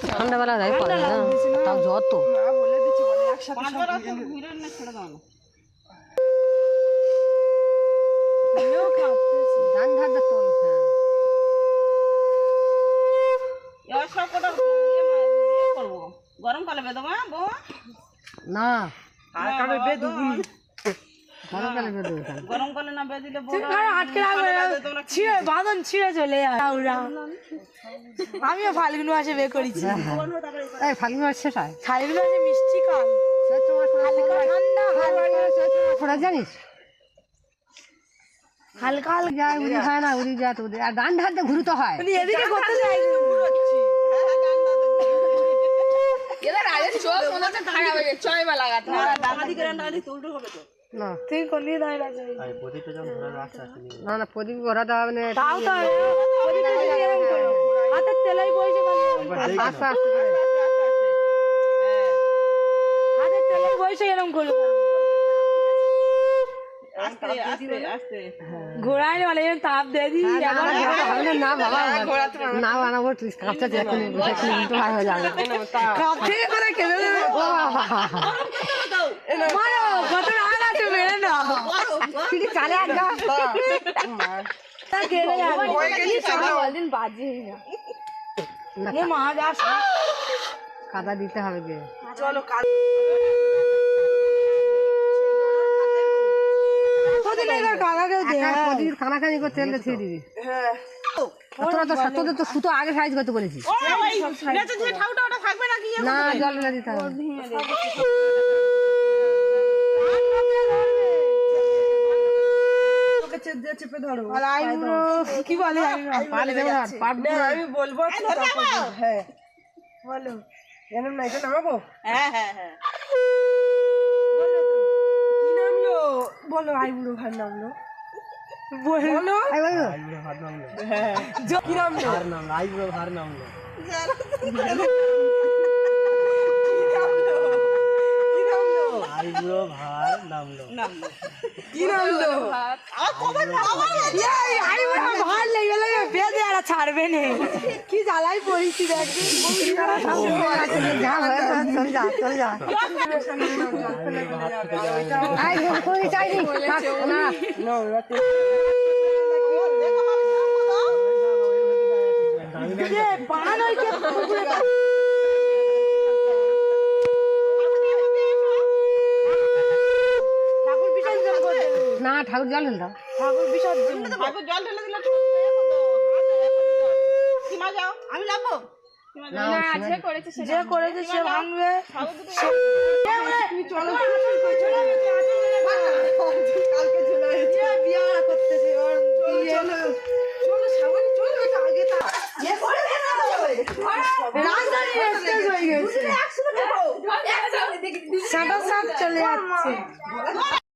এত তাও মা বলে ঘুরে অত নে। না তুমিও কাঁপতেছি। ধান ধার তোল হ্যাঁ গরমকালে বেদমা বৌমা না আর কাবে বে দুগুনি। গরমকালে বেঁধে ওখানে গরমকালে না বেদিলে আটকে রাখবে ছিঁড়ে বাঁধন ছিঁড়ে চলে যায় আমিও ফাল্গুন মাসে বে করেছি। ফাল্গুন মাস শেষ হয়? ফাল্গুন মাসে মিষ্টি কাল ঠান্ডা জানিস? হালকা হালকা। যায় উড়ি হয় না উড়ি যায় তো আর ডান ঘুরতে হয়। এদিকে করতে চাই না। তুই কোন দিকে দাঁড়িয়ে আছিস? না না প্রদীপ ঘোরাতে হবে না তাও তো ওদিকে যদি এরম করো, হাতের তেলাই বসে আস্তে আস্তে করে হাতের তেলাই বসে এরম করো আস্তে আস্তে আস্তে ঘোড়ায় বলে তাপ দিয়ে দিই না বাবা না বানাবো তুই কাজটা দেখুন এক্ষুনি উল্টো ভাই হয়ে যাবে কাপ থেকে করে কেঁদে দেবে। বাবা। কত রাগ আছে মেরে না তুই চালে তা যাবে না, মা যাস কাদা দিতে হবে চলো দিবি। হ্যাঁ। তোরা তো তোদের তো সুতো আগে সাইজ করতে বলেছি। না জল না দিতে হবে। তোকে চেপে ধরো আইবুড়ো কি বলে? আমি বলব। হ্যাঁ বলো। জানো না এটা নামাবো? হ্যাঁ হ্যাঁ হ্যাঁ। কি নামলো? বলো আইবুড়ো ভার নামলো। বলো। এই বলো। জ- কি নামলো? কি নামলো? কি নামলো? আইবুড়ো ভার লেগে লেগে বেঁধে আর ছাড়বে নে কি জ্বালাই পড়েছি দেখি যা হয়ে গেছে, চল যা চল যা এই কই চাইনি থাক, না পান ওই কে পুকুরে ঠাকুর বিসর্জন করতে হবে। না ঠাকুর জল দাও। ঠাকুর বিসর্জন ঠাকুর জল ঢেলে দিলে সীমা যাও। আমি যাব সীমা যাও। যে করেছে সে ভাঙবে। তুমি চলো কালকে চলে এসেছে বিয়া করতেছে চলো চলো সামনে চলো আগে তা রাজধানী এক্সপ্রেস হয়ে গেছে। সাঁটার সাপ চলে যাচ্ছে।